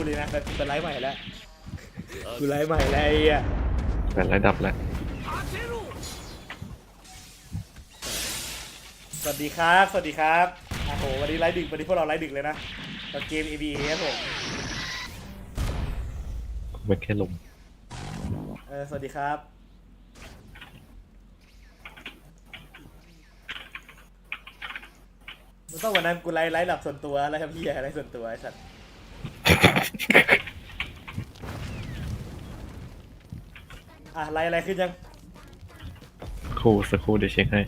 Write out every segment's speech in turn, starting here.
ดเลยนะแบบเป็นไลฟ์ใหม่แล้วกูไลฟ์ใหม่แล้วไอ้เหี้ยแต่ระดับแล้วสวัสดีครับ สวัสดีครับโอ้โหวันนี้ไลฟ์ดึกวันนี้พวกเราไลฟ์ดึกเลยนะกับเกม ABA ครับผมมันแค่ลมเออสวัสดีครับ มันต้องวันนั้นกูไลฟ์ไลฟ์หลับส่วนตัวไลฟ์ทำพี่อะไรส่วนตัวไอ้สัตว์ อะไลฟ์อะไรขึ้นยัง ครู่สักครู่เดี๋ยวเช็คให้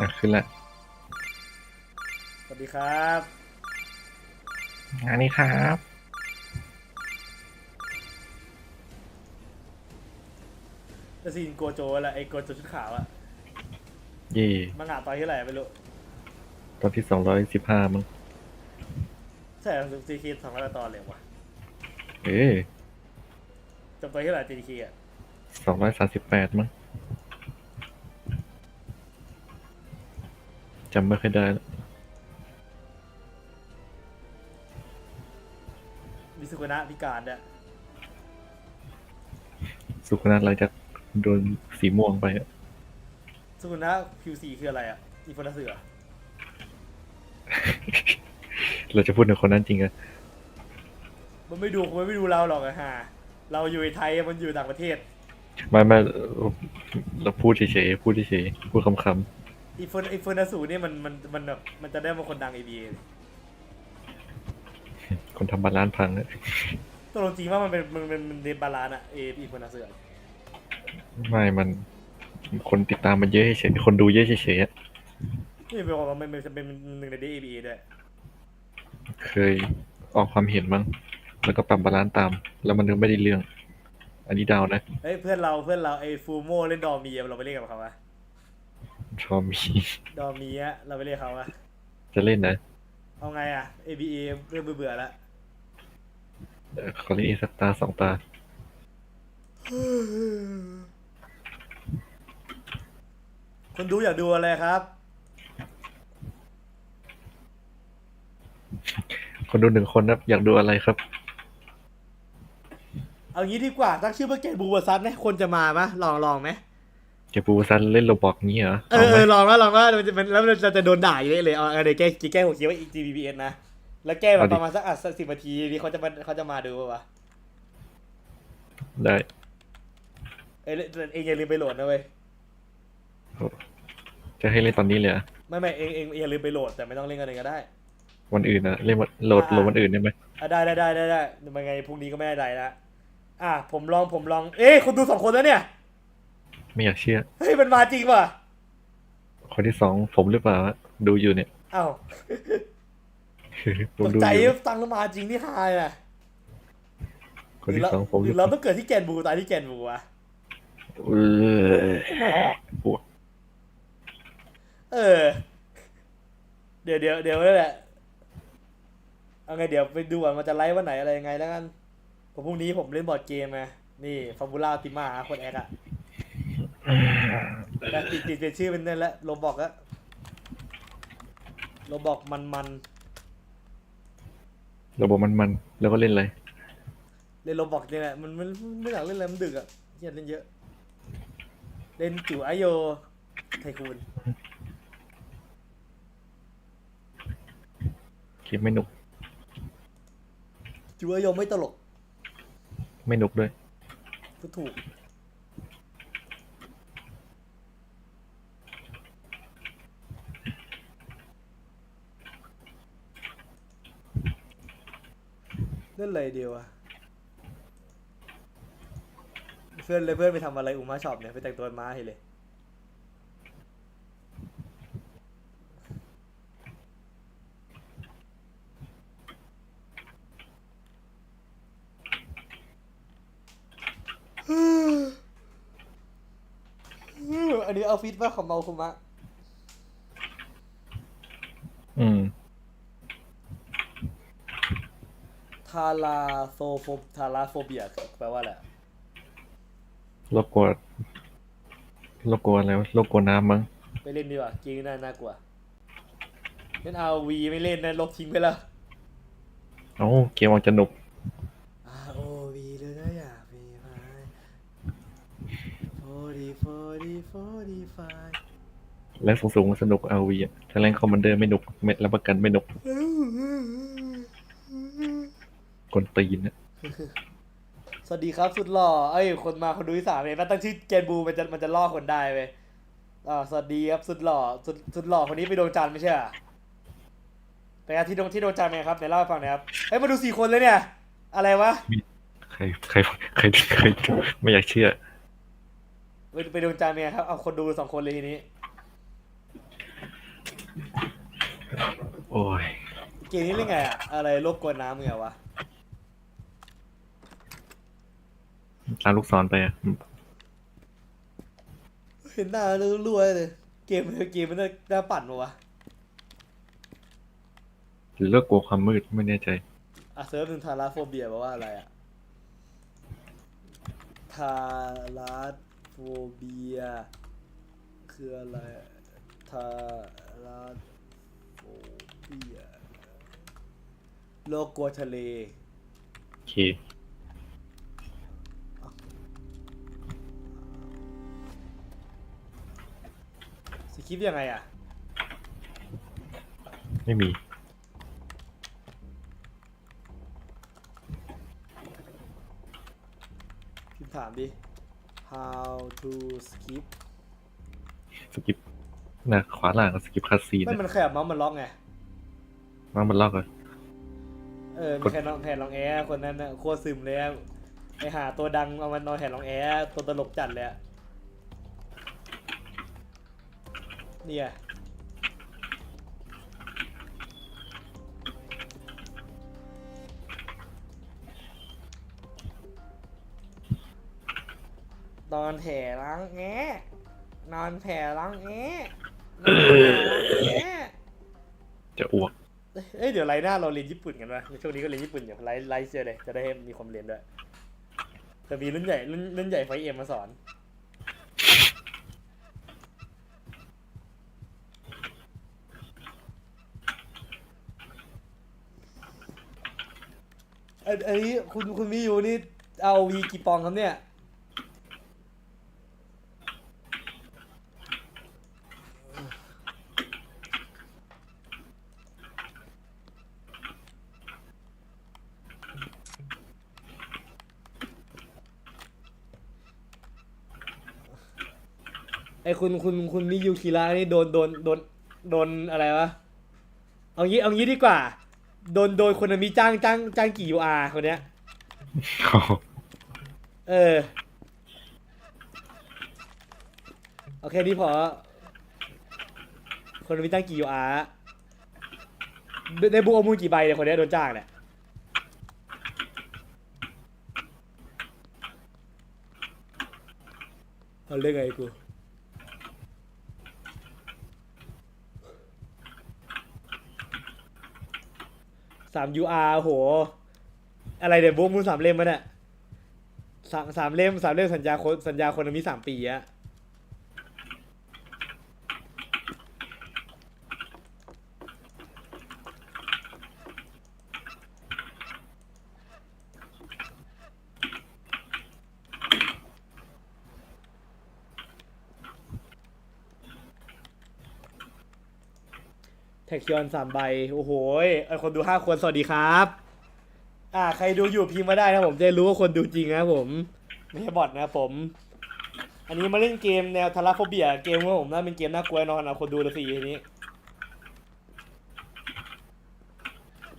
อะ ขึ้นละ สวัสดีครับ งานนี้ครับจะซีนโกโจแหละไอ้โกโจชุดขาวอะเย่มังงะตอนที่ไหนไม่รู้ตอนที่สองร้อยสิบห้ามั้งใช่ซีคีสองร้อยตอนเลยวะเอ๊ะจบตอนที่ไหนจีคีอะสองร้อยสามสิบแปดมั้งจำไม่ค่อยได้แล้ว สุกุนะพิการเนี่ยสุขนาถหลังจากโดนสีม่วงไปอะสุกุนะคิวซีคืออะไรอะอีโฟนัสเสือเราจะพูดถึงคนนั้นจริงอะมันไม่ดูมันไม่ดูเราหรอกอะฮะเราอยู่ในไทยมันอยู่ต่างประเทศไม่ไม่เราพูดเฉยๆพูดเฉยๆพูดคำอีโฟนอีโฟนัสสูเนี่ยมันมันมันแบบมันจะได้มาคนดัง ABA เลยๆ คนทำบาลานซ์พังอะตกลงจริงว่ามันเป็นมันมันมันเดนบาลานอะเออีโฟนัสเสือไม่มัน คนติดตามมันเยอะเฉยๆคนดูเยอะเฉยๆอะนี่เป็นบอกว่ามันมันเป็นหนึ่งในเด ABA ด้วยเคยออกความเห็นมั้งแล้วก็ปรับบาลานซ์ตาม แล้วมันก็ไม่ได้เรื่อง อันนี้เดาวนะเฮ้ยเพื่อนเราเพื่อนเราไอ้ฟูโมเล่นดอมีอะเราไปเล่นกับเขาอะชอมีดอมีอะเราไปเล่นกับเขาอะจะเล่นนะเอาไงอะ ABA เริ่มเบื่อๆแล้วเอ่อ ขอเล่นอีกสักตาสองตา คนดูอยากดูอะไรครับ คนดูหนึ่งคนนะอยากดูอะไรครับ เอางี้ดีกว่าตั้งชื่อว่าเกตบูเบอร์ซัสไหมคนจะมาไหมลองลองไหมเจะปูซันเล่นโรบอกงี้เหรอเอเอาอไหเอมอลองว่าลองว่ามันจะมันแล้วเราจะโดนด่าเยอะเลยเอาเอาเดี๋ยวแก้แก้หัวเขียวว่าอีก GBBS นะ แล้วแก้แบบประมาณสักอะสักสิบนาทีนี่เขาจะมาเขาจะมาดูป่าวะได้เอ้ยเองอย่าลืมไปโหลดนะเว้ยจะให้เล่นตอนนี้เลยเหรอไม่ไม่เองเองอย่าลืมไปโหลดแต่ไม่ต้องเล่นกันเองก็ได้ วันอื่นอะเล่นวันโหลดโหลดวันอื่นได้ไหมอะได้ได้ได้ได้ได้มันไงพรุ่งนี้ก็ไม่ได้ละอะผมลองผมลอง เอ๊ะคุณดูสองคนแล้วเนี่ยไม่อยากเชื่อเฮ้ยมันมาจริงป่ะคนที่สองผมหรือเปล่าอะดูอยู่เนี่ยอ้าวผม ตกดูใจอยู่ตังค์แล้วมาจริงที่ฮายอะคนที่สองผมหหรืรืออเราเปต้ล่าองเกิดที่แกนบูตายที่แกนบูวะเออปวดเออ เดี๋ยวเดี๋ยวเดี๋ยวนั่นแหละเอาไงเดี๋ยวไปดูว่ามันจะไลฟ์วันไหนอะไรยังไงแล้วกันผมพรุ่งนี้ผมเล่นบอร์ดเกมไงนี่ฟอร์มูล่าติมาคนแอคอะแต่ติดติดเป็นชื่อเป็นนั่นแหละโรบอกอะโรบอกมันมัน ระบบมันมันๆแล้วก็เล่นอะไรๆเล่นโรบอกเนี่ยแหละมันมันไม่อยากเล่นอะไรมันดึกอะเฮียเล่นเยอะ เล่นจิ๋วไอโยไทคูนเกมไม่หนุกจิ๋วไอโยไม่ตลกไม่หนุกด้วย ก็ถูก ล่นอะไรเดียวอะเพื่อนเลยเพื่อนไปทำอะไรอุมาช็อปเนี่ยไปแต่งตัวม้าให้เลย อันนี้เอาฟิตว่าของเมาคุมะ อืม ทาราโซโฟทาราโฟเบียแปลว่าอะไรโลโกลัวโลโกลัวอะไรวะโลโกลัวน้ำมั้งไม่เล่นดีกว่าเกมน่าน่ากลัวเล่นอาวีไม่เล่นนะลบทิ้งไปแล้วเอ้าเกมออกจะหนุกอาโอวีเลยนะอยากมีไหมโฟดีโฟดีโฟดีไฟแรงสูงๆสนุกเอาวีอะถ้าแรงคอมมานเดอร์ไม่หนุกเม็ดรับประกันไม่หนุกก วนตีนนะสวัสดีครับสุดหล่อเอ้ย คนมาคนดูที่สามเองมันตั้งชื่อเจนบูมันจะมันจะล่อคนได้เว้ยอ่าสวัสดีครับสุดหล่อสุดสุดหล่อคนนี้ไปดวงจันทร์ไม่ใช่เหรอไปครับที่ดวงที่ดวงจันทร์ไหมครับไหนเล่าให้ฟังหน่อยครับเฮ้ยมาดูสี่คนเลยเนี่ย อะไรวะใครใครใครใครไม่อยากเชื่อไปไปดวงจันทร์เนี่ยครับเอาคนดูสองคนเลยทีนี้ โอ้ยเกมนี้เล่นไงอะอะไรรบกวนน้ำมึงไงวะ ตามลูกศรไปอะเห็นหน้าแล้วรวยเลย เกมเกมมันน่าน่าปั่นปะวะหรือเลิกกลัวความมืดไม่แน่ใจอะเซิร์ฟหนึ่งทาราโฟเบียแปลว่าอะไรอะทาราโฟเบีย คืออะไรทาราโฟเบียโลกกลัวทะเล โอเค คริปต์ยังไงอะไม่มี พิมพ์ถามดิ how to skip สกิปหน้าขวาล่างก็สกิปคัสซีนไม่อะมันขยับเมาส์มันล็อกไงมามันลอกอะเออมีแค่น้องแผ่นรองแอร์คนนั้นน่ะโคตรซึมเลยอะไปหาตัวดังเอามันนอนแผ่นรองแอร์ตัวตลกจัดเลยอะ เนี่ยนอนแผ่ล้างแอะนอนแผ่ล้างแอะนอนแผ่ล้างแอะจะอ้วก เอ้ยเดี๋ยวไลน์หน้าเราเรียนญี่ปุ่นกันวะในช่วงนี้ก็เรียนญี่ปุ่นอยู่ไลน์ไลน์เชียร์เลยจะได้ให้มีความเรียนด้วยจะมีรุ่นใหญ่รุ่นรุ่นใหญ่ไฟเอ็มมาสอน อันอันนี้คุณคุณมีอยู่นี่เอาวีกี่ปองครับเนี่ย ไอคุณคุณคุณมิยูคิระนี่โดนโดนโดนโดนอะไรวะ เอางี้เอางี้ดีกว่า โดนโดนคนมีจ้างจ้างจ้างกี่ยูอาร์คนเนี้ย เออ โอเคนี่พอ คนมีจ้างกี่ยูอาร์ได้บุกเอามูลกี่ใบเนี่ยคนเนี้ยโดนจ้างเนี่ยเอาเรื่องไงกู สาม UR โห อะไรเดี๋ยวบุ๊กมึงสามเล่มมาเนี่ยสามสามเล่มสามเล่มสัญญาคนสัญญาคนมีสามปีอะ ท็กคิอนสามใบ โอ้โหไอคนดูห้าคนสวัสดีครับ อ่า ใครดูอยู่พิมพ์มาได้นะผมจะรู้ว่าคนดูจริงนะผม ไม่ใช่บอทนะผม อันนี้มาเล่นเกมแนวทาราโฟเบีย เกมของผมน่าเป็นเกมน่ากลัวน่นอนนะคนดูละสี่ทีนี้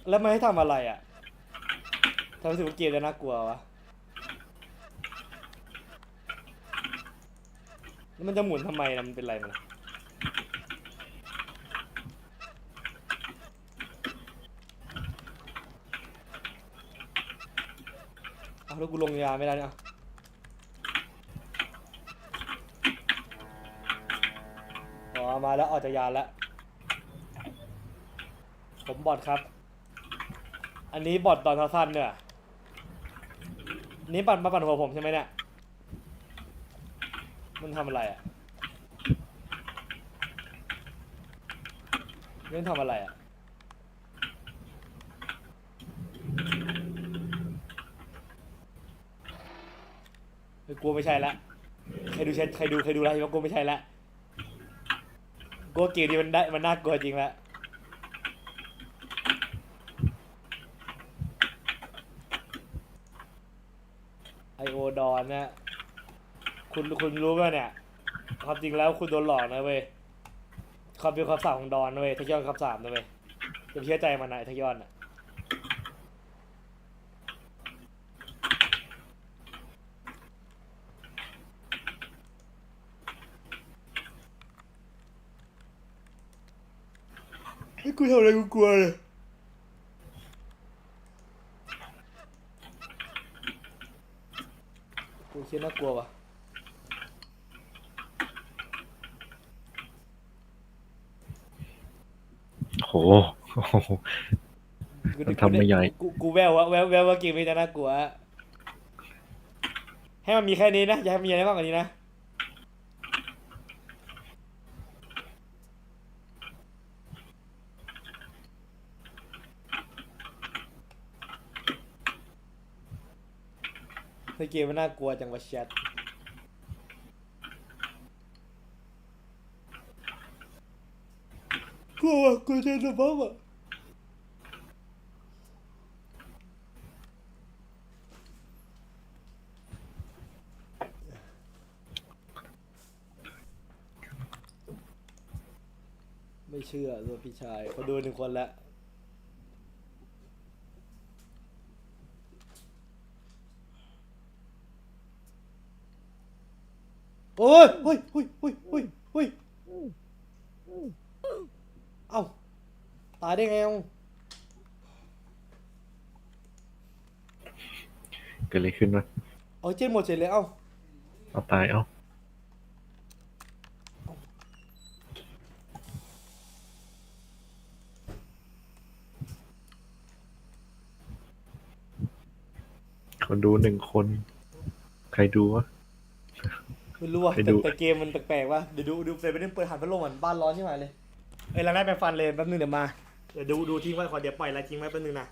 แล้วมันให้ทำอะไรอะทำให้สุกเกมจะน่ากลัววะแล้วมันจะหมุนทำไมนะมันเป็นไรมันอะเอา แล้วกูลงยาไม่ได้เนี่ยอ๋อมาแล้วออกจากยานแล้ว ผมบอดครับ อันนี้บอดตอนสั้นเนี่ยนี่ปั่นมาปั่นหัวผมใช่ไหมเนี่ย มันทำอะไรอะนี่มันทำอะไรอะ เฮ้กลัวไม่ใช่ละใครดูใช่ใครดูใครดูแล้วว่ากูไม่ใช่ละกูว่าเกมนี้มันได้มันน่ากลัวจริงละไอโอดอนนี่ยคุณคุณรู้ป่ะเนี่ยความจริงแล้วคุณโดนหลอกนะเว้ยความเป็นคำสาปของดอนนะเว้ยทยอนคำสาปนะเว้ยจะไปเชื่อใจมันนะไอ้ทยอนอะ กูทำอะไรกูกลัวเลยกูคิดน่ากลัวว่ะโหโอ้โห กูมันทำไม่ใหญ่กูกูแววว่าแววแววว่าเกมนี้จะน่ากลัว ให้มันมีแค่นี้นะ อย่าให้มีอะไรมากกว่านี้นะ ในเกมมันน่ากลัวจังวะแชทกลัวกลัวเจอสภาพอะไม่เชื่อตัวพี่ชายเขาดูหนึ่งคนแล้ว อ้ยเฮ้ยเฮ้ยเฮ้ยเฮ้ยเฮ้ยเอ้าตายได้ไงเอ้าเกิดอะไรขึ้นวะเอาเจนหมดเสร็จเลยเอ้าเอาตายเอาคนดูหนึ่งคน ใครดูวะ ไม่รู้ว่ะไปแต่ดู แต่เกมมันแปลกๆว่ะเดี๋ยวดูดูเฟซไปเล่นเปิดหันพัดลมเหมือนบ้านร้อนใช่ไหมเลยเอ้ยเราได้ไปฟันเลยแป๊บนึงเดี๋ยวมาเดี๋ยวดูดูทิ้งไว้ขอเดี๋ยวปล่อยอะไรทิ้งไว้แป๊บนึงนะ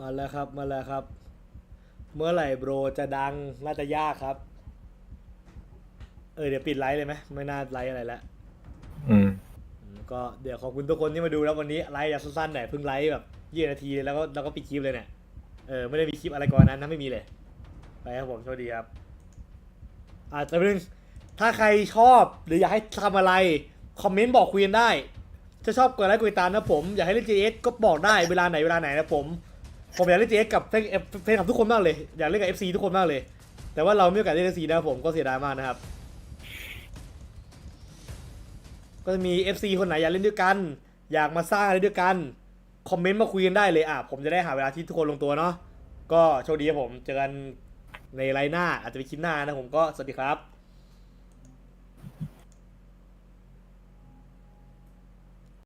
มาแล้วครับมาแล้วครับ เมื่อไหร่โบรจะดังน่าจะยากครับ เออเดี๋ยวปิดไลฟ์เลยไหมไม่น่าไลฟ์อะไรแล้วอืมอืมก็เดี๋ยวขอบคุณทุกคนที่มาดูแล้ววันนี้ไลฟ์อย่างสั้นๆหน่อยเพิ่งไลฟ์แบบยี่นาทีแล้วก็แล้วก็ปิดคลิปเลยเนี่ยเออไม่ได้มีคลิปอะไรก่อนนั้นนะไม่มีเลยไปครับผมโชคดีครับอาจจะเป็นงถ้าใครชอบหรืออยากให้ทำอะไร คอมเมนต์บอกคุยกันได้ จะชอบกดไลค์กดติดตามนะผม อยากให้เล่น JS ก็บอกได้เวลาไหนเวลาไหนนะผม ผมอยากเล่น JS กับแฟนแฟนคลับทุกคนมากเลย อยากเล่นกับ FC ทุกคนมากเลย แต่ว่าเราไม่มีโอกาสเล่น FC นะครับผมก็เสียดายมากนะครับ ก็จะมี FC คนไหนอยากเล่นด้วยกัน อยากมาสร้างอะไรด้วยกัน คอมเมนต์มาคุยกันได้เลยอะผมจะได้หาเวลาที่ทุกคนลงตัวเนาะก็โชคดีครับผมเจอกันในไลน์หน้าอาจจะไปคลิปหน้านะผมก็สวัสดีครับ